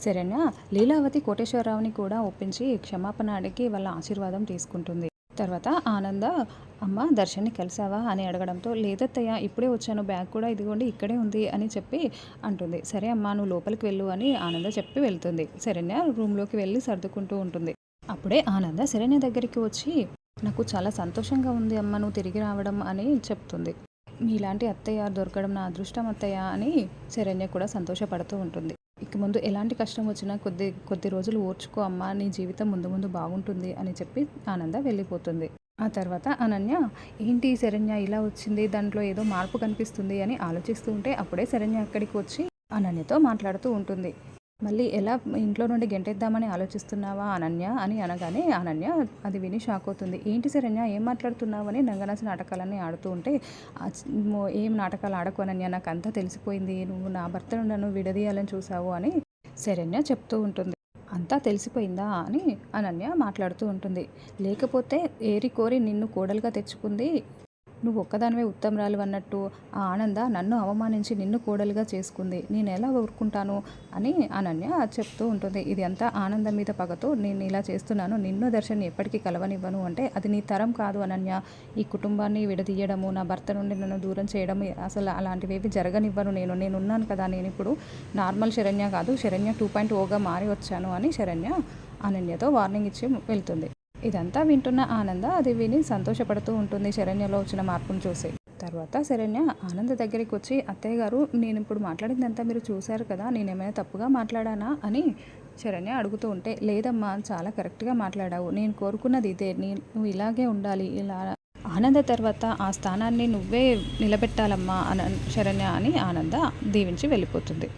సరేనా? లీలావతి కోటేశ్వరరావుని కూడా ఒప్పించి క్షమాపణ అడిగి వాళ్ళ ఆశీర్వాదం తీసుకుంటుంది. తర్వాత ఆనంద అమ్మ దర్శన్ని కలిసావా? అని అడగడంతో లేదత్తయ్య ఇప్పుడే వచ్చాను. బ్యాగ్ కూడా ఇదిగోండి ఇక్కడే ఉంది అని చెప్పి అంటుంది. సరే అమ్మా నువ్వు లోపలికి వెళ్ళు అని ఆనంద చెప్పి వెళ్తుంది. శరణ్య రూమ్లోకి వెళ్ళి సర్దుకుంటూ ఉంటుంది. అప్పుడే ఆనంద శరణ్య దగ్గరికి వచ్చి నాకు చాలా సంతోషంగా ఉంది అమ్మ నువ్వు తిరిగి రావడం అని చెప్తుంది. మీలాంటి అత్తయ్య దొరకడం నా అదృష్టం అత్తయ్య అని శరణ్య కూడా సంతోషపడుతూ ఉంటుంది. ఇక ముందు ఎలాంటి కష్టం వచ్చినా కొద్ది కొద్ది రోజులు ఓర్చుకో అమ్మా నీ జీవితం ముందు ముందు బాగుంటుంది అని చెప్పి ఆనంద వెళ్ళిపోతుంది. ఆ తర్వాత అనన్య ఏంటి శరణ్య ఇలా వచ్చింది దాంట్లో ఏదో మార్పు కనిపిస్తుంది అని ఆలోచిస్తూ ఉంటే అప్పుడే శరణ్య అక్కడికి వచ్చి అనన్యతో మాట్లాడుతూ ఉంటుంది. మళ్ళీ ఎలా ఇంట్లో నుండి గెంటేద్దామని ఆలోచిస్తున్నావా అనన్య అని అనగానే అనన్య అది విని షాక్ అవుతుంది. ఏంటి శరణ్య ఏం మాట్లాడుతున్నావు? అని నంగనాసి నాటకాలన్నీ ఆడుతూ ఉంటే ఏం నాటకాలు ఆడకు అనన్య నాకు అంతా తెలిసిపోయింది. నువ్వు నా భర్తను నన్ను విడదీయాలని చూసావు అని శరణ్య చెప్తూ ఉంటుంది. అంతా తెలిసిపోయిందా? అని అనన్య మాట్లాడుతూ ఉంటుంది. లేకపోతే ఏరి కోరి నిన్ను కోడలుగా తెచ్చుకుంది నువ్వు ఒక్కదానివే ఉత్తమరాలు అన్నట్టు ఆ ఆనంద నన్ను అవమానించి నిన్ను కోడలుగా చేసుకుంది. నేను ఎలా ఊరుకుంటాను? అని అనన్య చెప్తూ ఉంటుంది. ఇది అంతా ఆనందం మీద పగతో నేను ఇలా చేస్తున్నాను. నిన్ను దర్శన్ ఎప్పటికీ కలవనివ్వను అంటే అది నీ తరం కాదు అనన్య. ఈ కుటుంబాన్ని విడదీయడము నా భర్త నుండి నన్ను దూరం చేయడం అసలు అలాంటివేవి జరగనివ్వను నేను. నేను ఉన్నాను కదా నేను ఇప్పుడు నార్మల్ శరణ్య కాదు. శరణ్య టూ పాయింట్ ఓగా మారి వచ్చాను అని శరణ్య అనన్యతో వార్నింగ్ ఇచ్చి వెళ్తుంది. ఇదంతా వింటున్న ఆనంద అది విని సంతోషపడుతూ ఉంటుంది శరణ్యలో వచ్చిన మార్పును చూసి. తర్వాత శరణ్య ఆనంద దగ్గరికి వచ్చి అత్తయ్య గారు నేను ఇప్పుడు మాట్లాడిందంతా మీరు చూశారు కదా నేనేమైనా తప్పుగా మాట్లాడానా? అని శరణ్య అడుగుతూ ఉంటే లేదమ్మా చాలా కరెక్ట్గా మాట్లాడావు. నేను కోరుకున్నది ఇదే. నీ నువ్వు ఇలాగే ఉండాలి. ఇలా ఆనంద తర్వాత ఆ స్థానాన్ని నువ్వే నిలబెట్టాలమ్మా అన శరణ్య అని ఆనంద దీవించి వెళ్ళిపోతుంది.